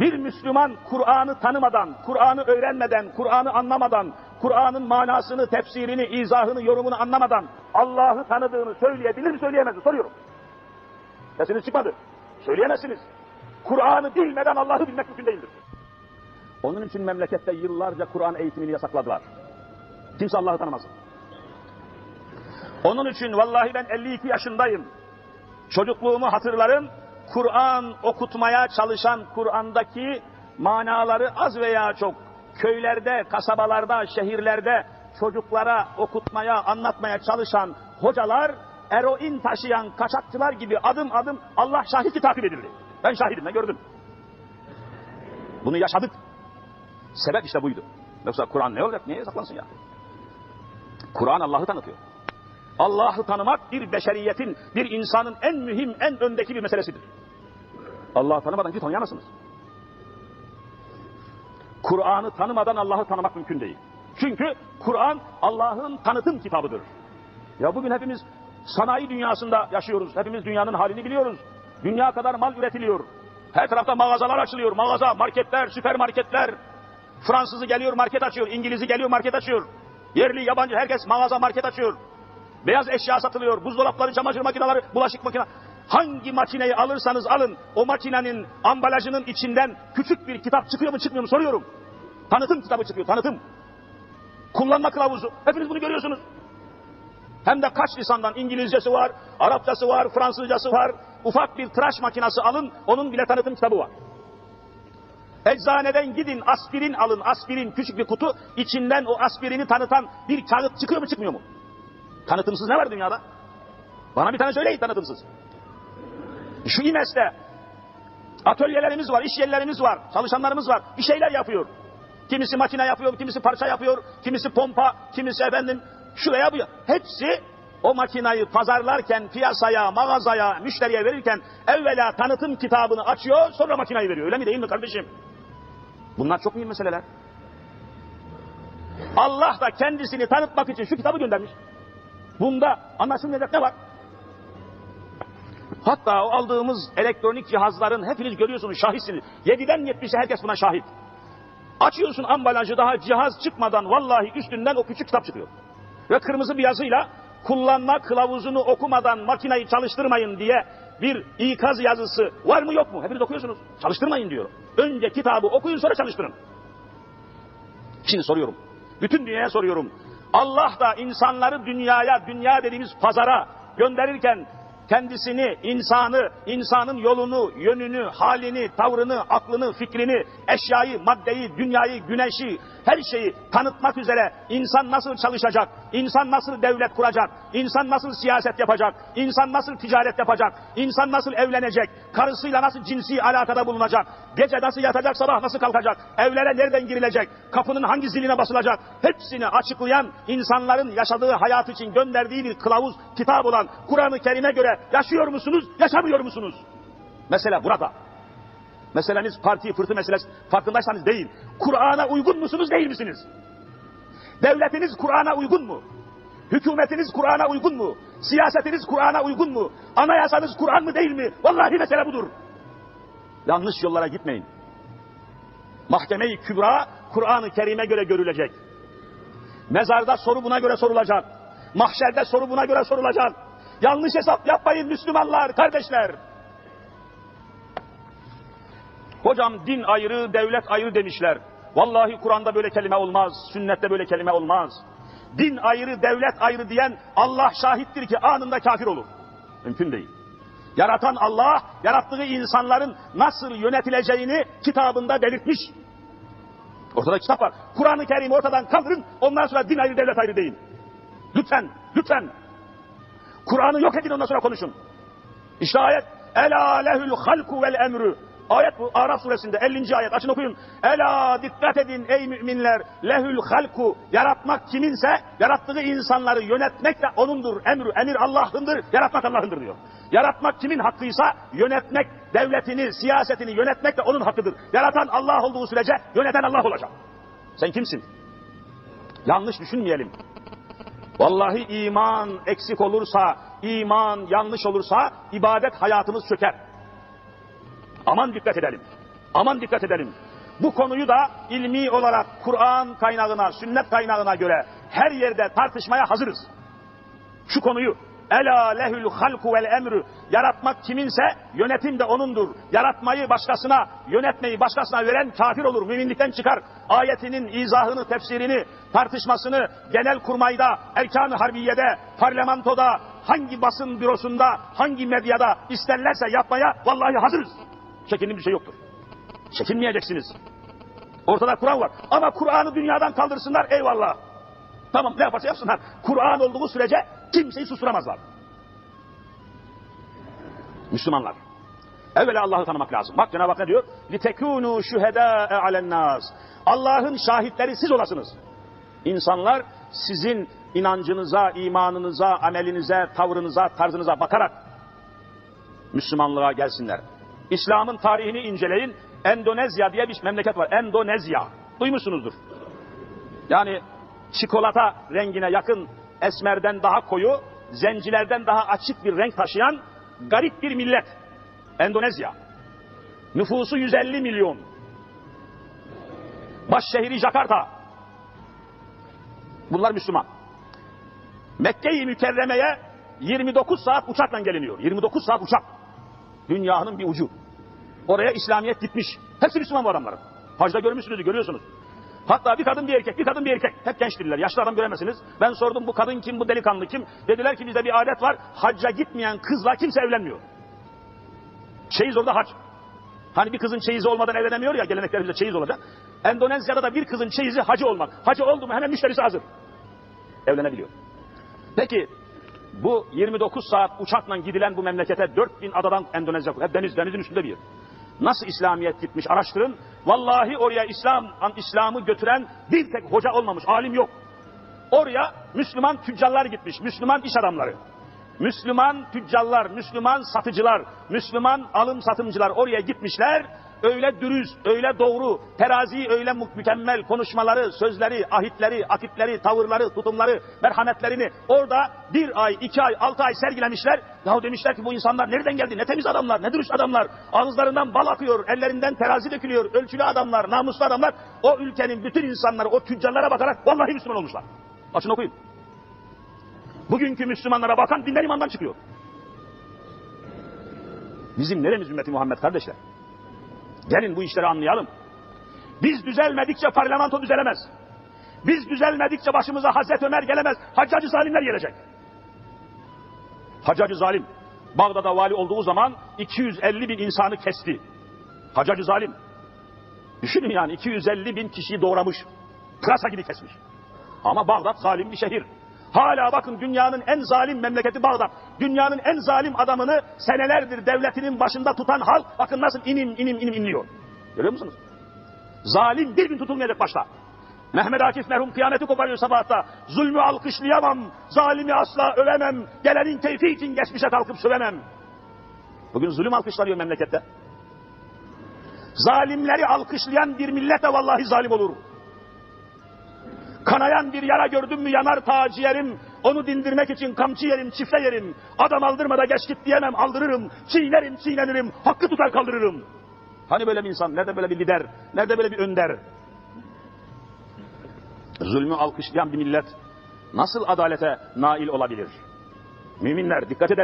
Bir Müslüman Kur'an'ı tanımadan, Kur'an'ı öğrenmeden, Kur'an'ı anlamadan, Kur'an'ın manasını, tefsirini, izahını, yorumunu anlamadan Allah'ı tanıdığını söyleyebilir mi söyleyemez mi? Soruyorum. Sesiniz çıkmadı. Söyleyemezsiniz. Kur'an'ı bilmeden Allah'ı bilmek mümkün değildir. Onun için memlekette yıllarca Kur'an eğitimini yasakladılar. Kimse Allah'ı tanımaz. Onun için vallahi ben 52 yaşındayım. Çocukluğumu hatırlarım. Kur'an okutmaya çalışan Kur'an'daki manaları az veya çok köylerde, kasabalarda, şehirlerde çocuklara okutmaya, anlatmaya çalışan hocalar eroin taşıyan kaçakçılar gibi adım adım Allah şahit ki takip edildi. Ben şahidim, ben gördüm. Bunu yaşadık. Sebep işte buydu. Yoksa Kur'an ne olacak? Niye yasaklansın ya? Kur'an Allah'ı tanıtıyor. Allah'ı tanımak bir beşeriyetin, bir insanın en mühim, en öndeki bir meselesidir. Allah'ı tanımadan hiç tanıyamazsınız. Kur'an'ı tanımadan Allah'ı tanımak mümkün değil. Çünkü Kur'an Allah'ın tanıtım kitabıdır. Ya bugün hepimiz sanayi dünyasında yaşıyoruz. Hepimiz dünyanın halini biliyoruz. Dünya kadar mal üretiliyor. Her tarafta mağazalar açılıyor. Mağaza, marketler, süpermarketler. Fransızı geliyor market açıyor. İngilizi geliyor market açıyor. Yerli, yabancı herkes mağaza, market açıyor. Beyaz eşya satılıyor. Buzdolapları, çamaşır makineleri, bulaşık makine. Hangi makineyi alırsanız alın o makinenin ambalajının içinden küçük bir kitap çıkıyor mu çıkmıyor mu soruyorum. Tanıtım kitabı çıkıyor, tanıtım. Kullanma kılavuzu. Hepiniz bunu görüyorsunuz. Hem de kaç lisandan İngilizcesi var, Arapçası var, Fransızcası var. Ufak bir tıraş makinesi alın, onun bile tanıtım kitabı var. Eczaneden gidin aspirin alın, aspirin küçük bir kutu, içinden o aspirini tanıtan bir kağıt çıkıyor mu çıkmıyor mu? Tanıtımsız ne var dünyada? Bana bir tane söyleyin tanıtımsız. Şu İMES'te atölyelerimiz var, iş yerlerimiz var, çalışanlarımız var, bir şeyler yapıyor. Kimisi makine yapıyor, kimisi parça yapıyor, kimisi pompa, kimisi efendim şuraya bu. Hepsi o makinayı pazarlarken piyasaya, mağazaya, müşteriye verirken evvela tanıtım kitabını açıyor, sonra makinayı veriyor. Öyle mi değil mi kardeşim? Bunlar çok mühim meseleler. Allah da kendisini tanıtmak için şu kitabı göndermiş. Bunda anlaşılmayacak ne var? Hatta o aldığımız elektronik cihazların hepiniz görüyorsunuz, şahitsiniz. 7'den 70'e herkes buna şahit. Açıyorsun ambalajı daha cihaz çıkmadan vallahi üstünden o küçük kitap çıkıyor. Ve kırmızı bir yazıyla kullanma kılavuzunu okumadan makineyi çalıştırmayın diye bir ikaz yazısı var mı yok mu? Hepiniz okuyorsunuz. Çalıştırmayın diyor. Önce kitabı okuyun sonra çalıştırın. Şimdi soruyorum. Bütün dünyaya soruyorum. Allah da insanları dünyaya, dünya dediğimiz pazara gönderirken kendisini, insanı, insanın yolunu, yönünü, halini, tavrını, aklını, fikrini, eşyayı, maddeyi, dünyayı, güneşi, her şeyi tanıtmak üzere insan nasıl çalışacak, insan nasıl devlet kuracak, insan nasıl siyaset yapacak, insan nasıl ticaret yapacak, insan nasıl evlenecek, karısıyla nasıl cinsi alakada bulunacak, gece nasıl yatacak, sabah nasıl kalkacak, evlere nereden girilecek, kapının hangi ziline basılacak, hepsini açıklayan insanların yaşadığı hayat için gönderdiği bir kılavuz kitap olan Kur'an-ı Kerim'e göre yaşıyor musunuz, yaşamıyor musunuz? Mesela burada. Meseleniz parti fırtı meselesi farkındaysanız değil. Kur'an'a uygun musunuz değil misiniz? Devletiniz Kur'an'a uygun mu? Hükümetiniz Kur'an'a uygun mu? Siyasetiniz Kur'an'a uygun mu? Anayasanız Kur'an mı değil mi? Vallahi mesele budur. Yanlış yollara gitmeyin. Mahkeme-i Kübra Kur'an-ı Kerim'e göre görülecek. Mezarda soru buna göre sorulacak. Mahşerde soru buna göre sorulacak. Yanlış hesap yapmayın Müslümanlar, kardeşler. Hocam din ayrı, devlet ayrı demişler. Vallahi Kur'an'da böyle kelime olmaz, sünnette böyle kelime olmaz. Din ayrı, devlet ayrı diyen Allah şahittir ki anında kafir olur. Mümkün değil. Yaratan Allah, yarattığı insanların nasıl yönetileceğini kitabında belirtmiş. Ortada kitap var. Kur'an-ı Kerim'i ortadan kaldırın, ondan sonra din ayrı, devlet ayrı deyin. Lütfen, lütfen. Kur'an'ı yok edin ondan sonra konuşun. İşte ayet. Ela lehül halku vel emrü. Ayet bu Araf suresinde 50. ayet açın okuyun. Ela dikkat edin ey müminler lehül halku yaratmak kiminse yarattığı insanları yönetmek de onundur. Emrü emir Allah'ındır yaratmak Allah'ındır diyor. Yaratmak kimin hakkıysa yönetmek devletini siyasetini yönetmek de onun hakkıdır. Yaratan Allah olduğu sürece yöneten Allah olacak. Sen kimsin? Yanlış düşünmeyelim. Vallahi iman eksik olursa, iman yanlış olursa ibadet hayatımız çöker. Aman dikkat edelim. Aman dikkat edelim. Bu konuyu da ilmi olarak Kur'an kaynağına, sünnet kaynağına göre her yerde tartışmaya hazırız. Şu konuyu Ela lehül halku vel emrü. Yaratmak kiminse yönetim de onundur. Yaratmayı başkasına, yönetmeyi başkasına veren kafir olur. Müminlikten çıkar. Ayetinin izahını, tefsirini, tartışmasını genel kurmayda, erkan-ı harbiyede, parlamentoda, hangi basın bürosunda, hangi medyada isterlerse yapmaya vallahi hazırız. Çekindiğim bir şey yoktur. Çekinmeyeceksiniz. Ortada Kur'an var. Ama Kur'an'ı dünyadan kaldırsınlar eyvallah. Tamam ne yaparsa yapsınlar. Kur'an olduğu sürece kimseyi susturamazlar. Müslümanlar. Evvela Allah'ı tanımak lazım. Bak Cenab-ı Hak ne diyor? لِتَكُونُوا شُهَدَاءَ عَلَى النَّاسِ Allah'ın şahitleri siz olasınız. İnsanlar sizin inancınıza, imanınıza, amelinize, tavrınıza, tarzınıza bakarak Müslümanlığa gelsinler. İslam'ın tarihini inceleyin. Endonezya diye bir memleket var. Endonezya. Duymuşsunuzdur. Yani çikolata rengine yakın esmerden daha koyu, zencilerden daha açık bir renk taşıyan garip bir millet. Endonezya. Nüfusu 150 milyon. Başşehri Jakarta. Bunlar Müslüman. Mekke-i Mükerreme'ye 29 saat uçakla geliniyor. 29 saat uçak. Dünyanın bir ucu. Oraya İslamiyet gitmiş. Hepsi Müslüman bu adamların. Hacda görmüşsünüz, görüyorsunuz. Hatta bir kadın bir erkek, bir kadın bir erkek. Hep gençtirler. Yaşlı adam göremezsiniz. Ben sordum bu kadın kim, bu delikanlı kim? Dediler ki bizde bir adet var. Hacca gitmeyen kızla kimse evlenmiyor. Çeyiz orada hac. Hani bir kızın çeyizi olmadan evlenemiyor ya geleneklerimizde çeyiz olacak. Endonezya'da da bir kızın çeyizi hacı olmak. Hacı oldu mu hemen müşterisi hazır. Evlenebiliyor. Peki bu 29 saat uçakla gidilen bu memlekete 4000 adadan Endonezya, hep deniz, denizin üstünde bir yer. Nasıl İslamiyet gitmiş araştırın. Vallahi oraya İslam İslam'ı götüren bir tek hoca olmamış, alim yok. Oraya Müslüman tüccarlar gitmiş, Müslüman iş adamları. Müslüman tüccarlar, Müslüman satıcılar, Müslüman alım satımcılar oraya gitmişler. Öyle dürüst, öyle doğru, terazi öyle mü- mükemmel konuşmaları, sözleri, ahitleri, akitleri, tavırları, tutumları, merhametlerini orada bir ay, iki ay, altı ay sergilemişler. Yahu demişler ki bu insanlar nereden geldi? Ne temiz adamlar, ne dürüst adamlar. Ağızlarından bal akıyor, ellerinden terazi dökülüyor. Ölçülü adamlar, namuslu adamlar. O ülkenin bütün insanları, o tüccarlara bakarak vallahi Müslüman olmuşlar. Açın okuyun. Bugünkü Müslümanlara bakan dinler imandan çıkıyor. Bizim neremiz ümmeti Muhammed kardeşler? Gelin bu işleri anlayalım. Biz düzelmedikçe parlamento düzelemez. Biz düzelmedikçe başımıza Hazreti Ömer gelemez. Haccacı zalimler gelecek. Haccacı zalim. Bağdat'a vali olduğu zaman 250 bin insanı kesti. Haccacı zalim. Düşünün yani 250 bin kişiyi doğramış. Pırasa gibi kesmiş. Ama Bağdat zalim bir şehir. Hala bakın dünyanın en zalim memleketi Bağdat. Dünyanın en zalim adamını senelerdir devletinin başında tutan hal bakın nasıl inim inim inim inliyor. Görüyor musunuz? Zalim bir gün tutulmayacak başta. Mehmet Akif merhum kıyameti koparıyor sabahta. Zulmü alkışlayamam, zalimi asla övemem, gelenin keyfi için geçmişe kalkıp sövemem. Bugün zulüm alkışlanıyor memlekette. Zalimleri alkışlayan bir millet de vallahi zalim olur. Kanayan bir yara gördüm mü yanar ta ciğerim. Onu dindirmek için kamçı yerim, çifte yerim. Adam aldırmada geç git diyemem, aldırırım. Çiğnerim, çiğnenirim, hakkı tutar kaldırırım. Hani böyle bir insan, nerede böyle bir lider, nerede böyle bir önder? Zulmü alkışlayan bir millet nasıl adalete nail olabilir? Müminler dikkat edelim.